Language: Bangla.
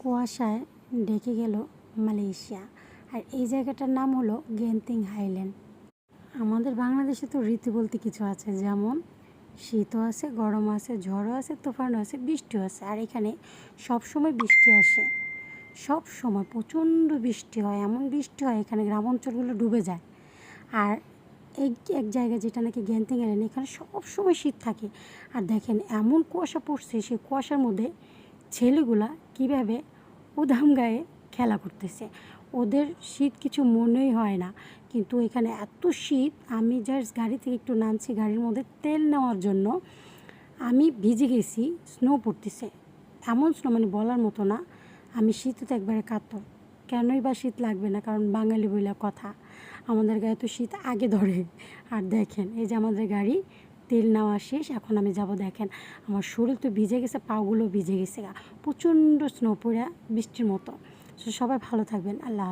কুয়াশায় ঢেকে গেল মালয়েশিয়া। আর এই জায়গাটার নাম হলো গেন্তিং হাইল্যান্ড। আমাদের বাংলাদেশে তো ঋতু বলতে কিছু আছে, যেমন শীতও আছে, গরম আছে, ঝড়ও আছে, তুফানও আছে, বৃষ্টিও আছে। আর এখানে সব সময় বৃষ্টি আসে। সব সময় প্রচণ্ড বৃষ্টি হয়, এমন বৃষ্টি হয় এখানে গ্রাম অঞ্চলগুলো ডুবে যায়। আর এক এক জায়গায় যেটা নাকি গ্যান্তিং এলেন এখানে সব সময় শীত থাকে। আর দেখেন, এমন কুয়াশা পড়ছে, সেই কুয়াশার মধ্যে ছেলেগুলা কীভাবে উধাম গায়ে খেলা করতেছে। ওদের শীত কিছু মনেই হয় না। কিন্তু এখানে এত শীত, আমি জাস্ট গাড়ি থেকে একটু নামছি, গাড়ির মধ্যে তেল নেওয়ার জন্য। আমি ভিজে গেছি স্নো পড়তেছে। এমন স্নো মানে বলার মতো না। আমি শীতে তো একবারে কাতর। কেনই বা শীত লাগবে না? কারণ বাঙালি বইলা কথা। আমাদের গায়ে তো শীত আগে ধরে। আর দেখেন, এই যে আমাদের গাড়ি তেল নেওয়া শেষ, এখন আমি যাব দেখেন, আমার শরীর তো ভিজে গেছে, পাগুলো ভিজে গেছে। প্রচণ্ড স্নো বৃষ্টির মতো সবাই ভালো থাকবেন, আল্লাহ।